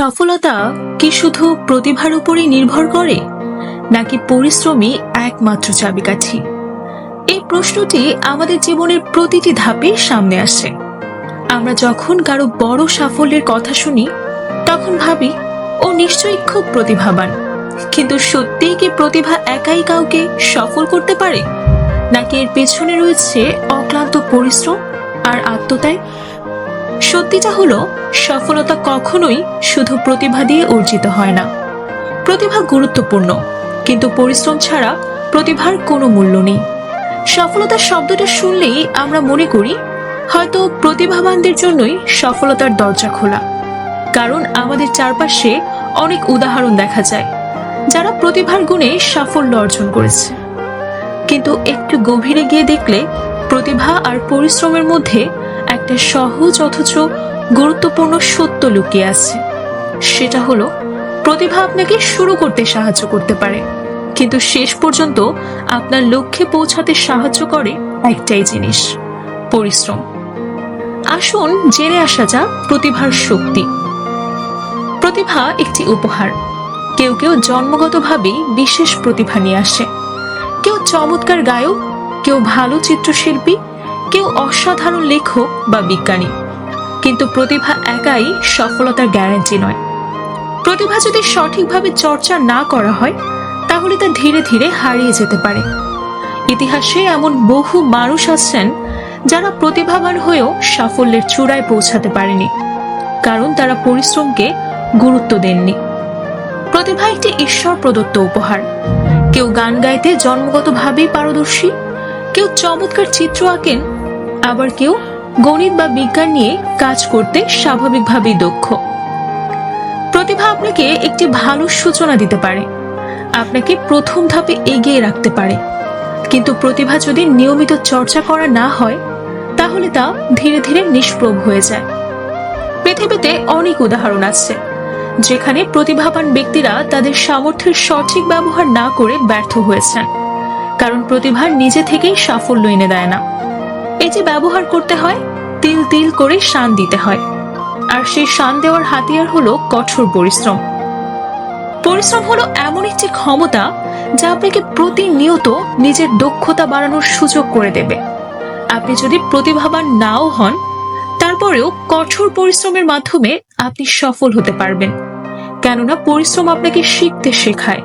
সফলতা কি শুধু প্রতিভার উপরই নির্ভর করে, নাকি পরিশ্রমই একমাত্র চাবিকাঠি? এই প্রশ্নটি আমাদের জীবনের প্রতিটি ধাপে সামনে আসে। আমরা যখন কারও বড় সাফল্যের কথা শুনি, তখন ভাবি, ও নিশ্চয়ই খুব প্রতিভাবান। কিন্তু সত্যিই কি প্রতিভা একাই কাউকে সফল করতে পারে? নাকি এর পেছনে রয়েছে অক্লান্ত পরিশ্রম আর আত্মত্যাগ? সত্যিটা হলো, সফলতা কখনোই শুধু প্রতিভা দিয়ে অর্জিত হয় না। প্রতিভা গুরুত্বপূর্ণ, কিন্তু পরিশ্রম ছাড়া প্রতিভার কোনো মূল্য নেই। সফলতা শব্দটা শুনলেই আমরা মনে করি, হয়তো প্রতিভাবানদের জন্যই সফলতার দরজা খোলা। কারণ আমাদের চারপাশে অনেক উদাহরণ দেখা যায়, যারা প্রতিভার গুণে সাফল্য অর্জন করেছে। কিন্তু একটু গভীরে গিয়ে দেখলে, প্রতিভা আর পরিশ্রমের মধ্যে একটা সহজ অথচ গুরুত্বপূর্ণ সত্য লুকিয়ে আছে। সেটা হলো, প্রতিভা আপনাকে শুরু করতে সাহায্য করতে পারে, কিন্তু শেষ পর্যন্ত আপনার লক্ষ্যে পৌঁছাতে সাহায্য করে একটাই জিনিস, পরিশ্রম। আসুন জেনে আসা যাক প্রতিভার শক্তি। প্রতিভা একটি উপহার। কেউ কেউ জন্মগতভাবেই বিশেষ প্রতিভা নিয়ে আসে। কেউ চমৎকার গায়ক, কেউ ভালো চিত্রশিল্পী কেউ অসাধারণ লেখক বা বিজ্ঞানী, কিন্তু প্রতিভা একাই সফলতার গ্যারান্টি নয়। প্রতিভা যদি সঠিকভাবে চর্চা না করা হয়, তাহলে তা ধীরে ধীরে হারিয়ে যেতে পারে। ইতিহাসে এমন বহু মানুষ আছেন যারা প্রতিভাবান হয়েও সাফল্যের চূড়ায় পৌঁছাতে পারেনি, কারণ তারা পরিশ্রমকে গুরুত্ব দেননি। প্রতিভা একটি ঈশ্বর প্রদত্ত উপহার। কেউ গান গাইতে জন্মগতভাবেই পারদর্শী, কেউ চমৎকার চিত্র আঁকেন আবার কেউ গণিত বা বিজ্ঞান নিয়ে কাজ করতে স্বাভাবিকভাবেই দক্ষ। প্রতিভা আপনাকে একটি ভালো সূচনা দিতে পারে। আপনাকে প্রথম ধাপে এগিয়ে রাখতে পারে। কিন্তু প্রতিভা যদি নিয়মিত চর্চা করা না হয়, তাহলে তা ধীরে ধীরে নিষ্প্রভ হয়ে যায়। পৃথিবীতে অনেক উদাহরণ আছে, যেখানে প্রতিভাবান ব্যক্তিরা তাদের সামর্থ্যের সঠিক ব্যবহার না করে ব্যর্থ হয়েছেন। কারণ প্রতিভা নিজে থেকেই সাফল্য এনে দেয় না। এই যে ব্যবহার করতে হয়, তিল তিল করে শান দিতে হয়। আর সেই শান দেওয়ার হাতিয়ার হলো কঠোর পরিশ্রম। পরিশ্রম হলো এমন একটি ক্ষমতা যা আপনাকে প্রতিনিয়ত নিজের দক্ষতা বাড়ানোর সুযোগ করে দেবে। আপনি যদি প্রতিভাবান নাও হন, তারপরেও কঠোর পরিশ্রমের মাধ্যমে আপনি সফল হতে পারবেন। কেননা পরিশ্রম আপনাকে শিখতে শেখায়,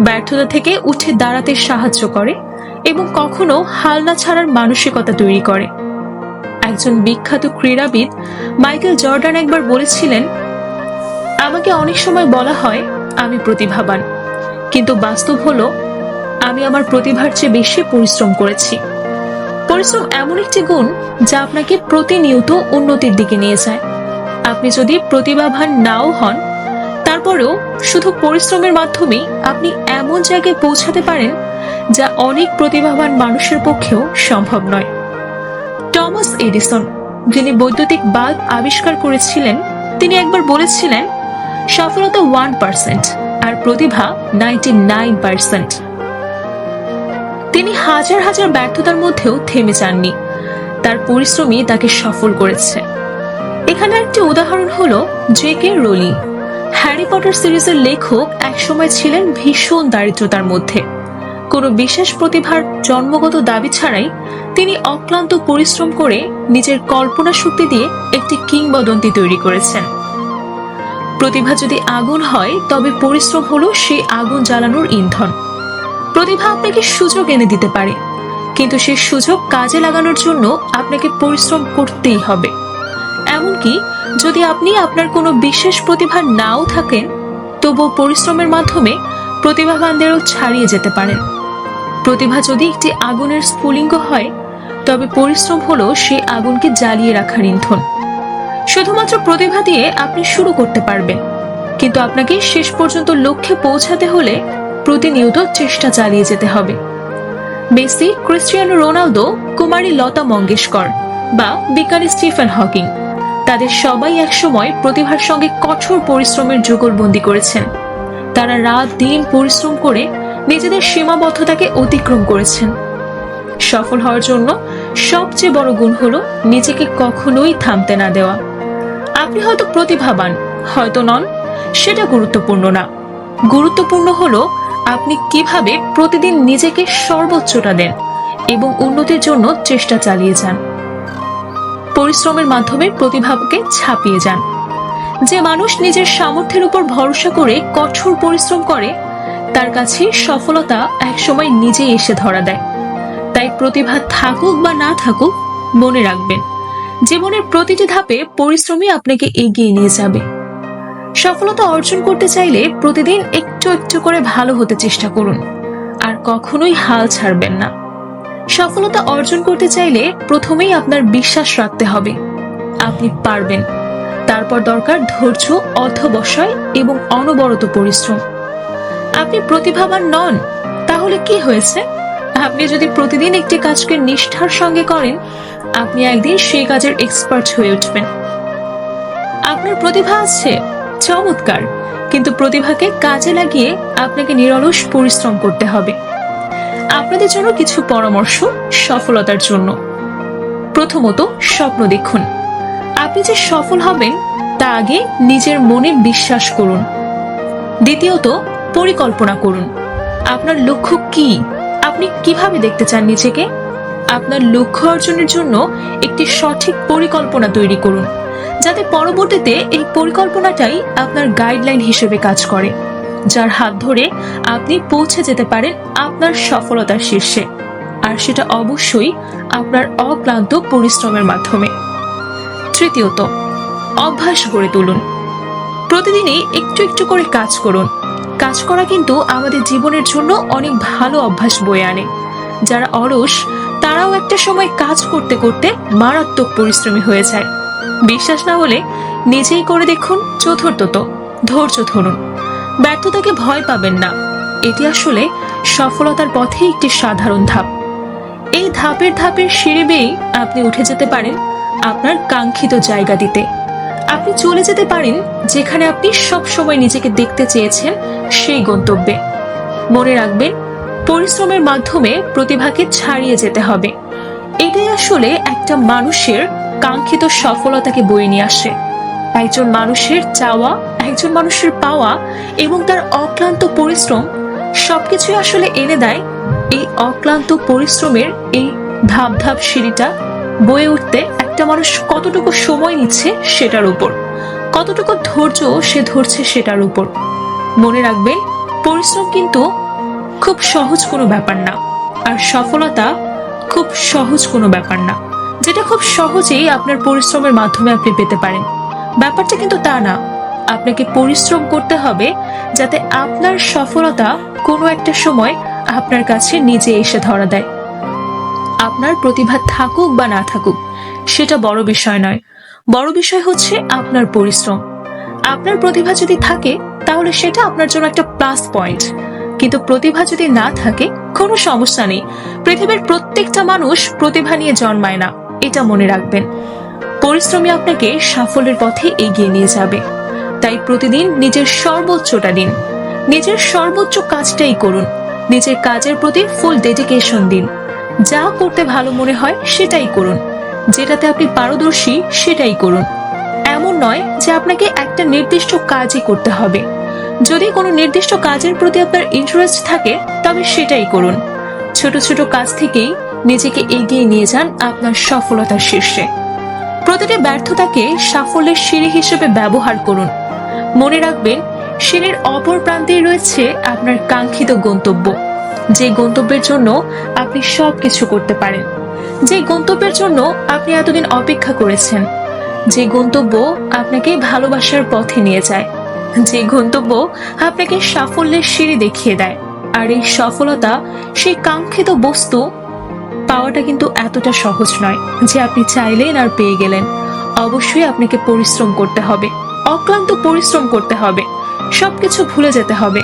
ব্যর্থতা থেকে উঠে দাঁড়াতে সাহায্য করে এবং কখনো হাল না ছাড়ার মানসিকতা তৈরি করে। একজন বিখ্যাত ক্রীড়াবিদ মাইকেল জর্ডান একবার বলেছিলেন, আমাকে অনেক সময় বলা হয়, আমি প্রতিভাবান। কিন্তু বাস্তব হলো, আমি আমার প্রতিভার চেয়ে বেশি পরিশ্রম করেছি। পরিশ্রম এমন একটি গুণ যা আপনাকে প্রতিনিয়ত উন্নতির দিকে নিয়ে যায়। আপনি যদি প্রতিভাবান নাও হন, তারপরেও শুধু পরিশ্রমের মাধ্যমেই আপনি এমন জায়গায় পৌঁছাতে পারেন যা অনেক প্রতিভাবান মানুষের পক্ষেও সম্ভব নয়। টমাস এডিসন, যিনি বৈদ্যুতিক বাল্ব আবিষ্কার করেছিলেন, তিনি একবার বলেছিলেন, সফলতা ওয়ান পার্সেন্ট আর প্রতিভা নাইনটি নাইন পার্সেন্ট তিনি হাজার হাজার ব্যর্থতার মধ্যেও থেমে যাননি। তার পরিশ্রমই তাকে সফল করেছে। এখানে একটি উদাহরণ হলো J K Rowling. Harry Potter সিরিজের লেখক একসময় ছিলেন ভীষণ দারিদ্রতার মধ্যে। কোনো বিশেষ প্রতিভার জন্মগত দাবি ছাড়াই তিনি অক্লান্ত পরিশ্রম করে নিজের কল্পনা শক্তি দিয়ে একটি কিংবদন্তি তৈরি করেছেন। প্রতিভা যদি আগুন হয়, তবে পরিশ্রম হলো সেই আগুন জ্বালানোর ইন্ধন। প্রতিভা আপনাকে সুযোগ এনে দিতে পারে, কিন্তু সেই সুযোগ কাজে লাগানোর জন্য আপনাকে পরিশ্রম করতেই হবে। এমনকি যদি আপনি আপনার কোনো বিশেষ প্রতিভা নাও থাকেন, তবুও পরিশ্রমের মাধ্যমে প্রতিভাবানদেরও ছাড়িয়ে যেতে পারেন। প্রতিভা যদি একটি আগুনের স্ফুলিঙ্গ হয়, তবে পরিশ্রম হলো সেই আগুনকে জ্বালিয়ে রাখার ইন্ধন। শুধুমাত্র প্রতিভা দিয়ে আপনি শুরু করতে পারবেন। কিন্তু আপনাকে শেষ পর্যন্ত লক্ষ্যে পৌঁছাতে হলে প্রতিনিয়ত চেষ্টা চালিয়ে যেতে হবে। মেসি ক্রিস্টিয়ানো রোনালদো, কুমারী লতা মঙ্গেশকর বা বিজ্ঞানী স্টিফেন হকিং, তাদের সবাই একসময় প্রতিভার সঙ্গে কঠোর পরিশ্রমের যুগলবন্দি করেছেন। তারা রাত দিন পরিশ্রম করে নিজেদের সীমাবদ্ধতাকে অতিক্রম করেছেন। সফল হওয়ার জন্য সবচেয়ে বড় গুণ হলো নিজেকে কখনোই থামতে না দেওয়া। আপনি হয়তো প্রতিভাবান, হয়তো নন, সেটা গুরুত্বপূর্ণ না। গুরুত্বপূর্ণ হলো আপনি কীভাবে প্রতিদিন নিজেকে সর্বোচ্চটা দেন এবং উন্নতির জন্য চেষ্টা চালিয়ে যান। পরিশ্রমের মাধ্যমে প্রতিভাকে ছাপিয়ে যান। যে মানুষ নিজের সামর্থ্যের উপর ভরসা করে কঠোর পরিশ্রম করে তার কাছে সফলতা একসময় নিজেই এসে ধরা দেয়। তাই প্রতিভা থাকুক বা না থাকুক, মনে রাখবেন, জীবনের প্রতিটি ধাপে পরিশ্রমই আপনাকে এগিয়ে নিয়ে যাবে। সফলতা অর্জন করতে চাইলে প্রতিদিন একটু একটু করে ভালো হতে চেষ্টা করুন, আর কখনোই হাল ছাড়বেন না। সফলতা অর্জন করতে চাইলে প্রথমেই আপনার বিশ্বাস রাখতে হবে, আপনি পারবেন। তারপর দরকার ধৈর্য অর্থবসায় এবং অনবরত পরিশ্রম। আপনি প্রতিভাবান নন। তাহলে কি হয়েছে? আপনি যদি প্রতিদিন একটি কাজকে নিষ্ঠার সঙ্গে করেন, আপনি একদিন সেই কাজের এক্সপার্ট হয়ে উঠবেন। আপনার প্রতিভা আছে, চমৎকার। কিন্তু প্রতিভাকে কাজে লাগিয়ে আপনাকে নিরলস পরিশ্রম করতে হবে। আপনাদের জন্য কিছু পরামর্শ সফলতার জন্য। প্রথমত, স্বপ্ন দেখুন। আপনি যে সফল হবেন, তা আগে নিজের মনে বিশ্বাস করুন। দ্বিতীয়ত পরিকল্পনা করুন। আপনার লক্ষ্য কি? আপনি কীভাবে দেখতে চান নিজেকে? আপনার লক্ষ্য অর্জনের জন্য একটি সঠিক পরিকল্পনা তৈরি করুন, যাতে পরবর্তীতে এই পরিকল্পনাটাই আপনার গাইডলাইন হিসেবে কাজ করে, যার হাত ধরে আপনি পৌঁছে যেতে পারেন আপনার সফলতার শীর্ষে। আর সেটা অবশ্যই আপনার অক্লান্ত পরিশ্রমের মাধ্যমে। তৃতীয়ত, অভ্যাস গড়ে তুলুন। প্রতিদিনই একটু একটু করে কাজ করুন। কাজ করা কিন্তু আমাদের জীবনের জন্য অনেক ভালো অভ্যাস বয়ে আনে। যারা অলস, তারাও একটা সময় কাজ করতে করতে মারাত্মক পরিশ্রমী হয়ে যায়। বিশ্বাস না হলে নিজেই করে দেখুন চতুর্থত, ধৈর্য ধরুন। ব্যর্থতাকে ভয় পাবেন না। এটি আসলে সফলতার পথে একটি সাধারণ ধাপ। এই ধাপের ধাপের সিঁড়ি বেয়েই আপনি উঠে যেতে পারেন আপনার কাঙ্ক্ষিত জায়গা দিতে। আপনি চলে যেতে পারেন যেখানে আপনি সব সময় নিজেকে দেখতে চেয়েছেন সেই গন্তব্যে। মনে রাখবেন, পরিশ্রমের মাধ্যমে প্রতিভাকে ছাড়িয়ে যেতে হবে। এটাই আসলে একটা মানুষের কাঙ্ক্ষিত সফলতাকে বয়ে নিয়ে আসে। একজন মানুষের চাওয়া, একজন মানুষের পাওয়া এবং তার অক্লান্ত পরিশ্রম সবকিছুই আসলে এনে দেয় এই অক্লান্ত পরিশ্রমের এই ধাপ ধাপ সিঁড়িটা বয়ে উঠতে একটা মানুষ কতটুকু সময় নিচ্ছে সেটার উপর। কতটুকু ধৈর্য সে ধরছে সেটার উপর। মনে রাখবেন পরিশ্রম কিন্তু খুব সহজ কোনো ব্যাপার না। আর সফলতা খুব সহজ কোনো ব্যাপার না। যেটা খুব সহজেই আপনার পরিশ্রমের মাধ্যমে আপনি পেতে পারেন। ব্যাপারটা কিন্তু তা না। আপনাকে পরিশ্রম করতে হবে যাতে আপনার সফলতা কোনো একটা সময় আপনার কাছে নিজে এসে ধরা দেয়। আপনার প্রতিভা থাকুক বা না থাকুক সেটা বড় বিষয় নয়। বড় বিষয় হচ্ছে আপনার পরিশ্রম। আপনার প্রতিভা যদি থাকে, তাহলে সেটা আপনার জন্য একটা প্লাস পয়েন্ট কিন্তু প্রতিভা যদি না থাকে, কোনো সমস্যা নেই। পৃথিবীর প্রত্যেকটা মানুষ প্রতিভা নিয়ে জন্মায় না, এটা মনে রাখবেন। পরিশ্রমী আপনাকে সাফল্যের পথে এগিয়ে নিয়ে যাবে। তাই প্রতিদিন নিজের সর্বোচ্চটা দিন। নিজের সর্বোচ্চ কাজটাই করুন। নিজের কাজের প্রতি ফুল ডেডিকেশন দিন। যা করতে ভালো মনে হয়, সেটাই করুন। যেটাতে আপনি পারদর্শী সেটাই করুন। এমন নয় যে আপনাকে একটা নির্দিষ্ট কাজই করতে হবে। যদি কোনো নির্দিষ্ট কাজের প্রতি আপনার ইন্টারেস্ট থাকে, তবে সেটাই করুন। ছোট ছোট কাজ থেকেই নিজেকে এগিয়ে নিয়ে যান আপনার সফলতার শীর্ষে। প্রতিটি ব্যর্থতাকে সাফল্যের সিঁড়ি হিসেবে ব্যবহার করুন। মনে রাখবেন, সিঁড়ির অপর প্রান্তেই রয়েছে আপনার কাঙ্ক্ষিত গন্তব্য। যে গন্তব্যের জন্য আপনি সব কিছু করতে পারেন। যে গন্তব্যের জন্য আপনি এতদিন অপেক্ষা করেছেন। যে গন্তব্য আপনাকে ভালোবাসার পথে নিয়ে যায়। যে গন্তব্য আপনাকে সাফল্যের সিঁড়ি দেখিয়ে দেয়। আর এই সফলতা, সেই কাঙ্ক্ষিত বস্তু পাওয়াটা কিন্তু এতটা সহজ নয় যে আপনি চাইলেন আর পেয়ে গেলেন। অবশ্যই আপনাকে পরিশ্রম করতে হবে, অক্লান্ত পরিশ্রম করতে হবে, সবকিছু ভুলে যেতে হবে।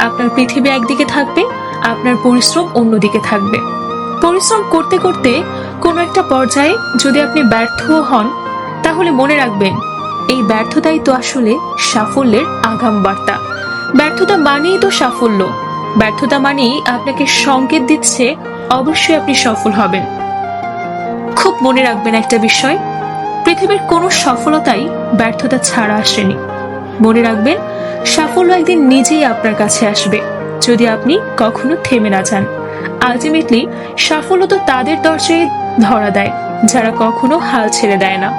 আপনার পৃথিবী একদিকে থাকবে, আপনার পরিশ্রম অন্যদিকে থাকবে। পরিশ্রম করতে করতে কোনো একটা পর্যায়ে যদি আপনি ব্যর্থও হন, তাহলে মনে রাখবেন, এই ব্যর্থতাই তো আসলে সাফল্যের আগাম বার্তা। ব্যর্থতা মানেই তো সাফল্য। ব্যর্থতা মানেই আপনাকে সংকেত দিচ্ছে, অবশ্যই আপনি সফল হবেন। খুব মনে রাখবেন একটা বিষয়, পৃথিবীর কোনো সফলতাই ব্যর্থতা ছাড়া আসেনি। মনে রাখবেন, সাফল্য একদিন নিজেই আপনার কাছে আসবে, যদি আপনি কখনো থেমে না যান। আলটিমেটলি সাফল্য তো তাদের দরজায় ধরা দেয় যারা কখনো হাল ছেড়ে দেয় না।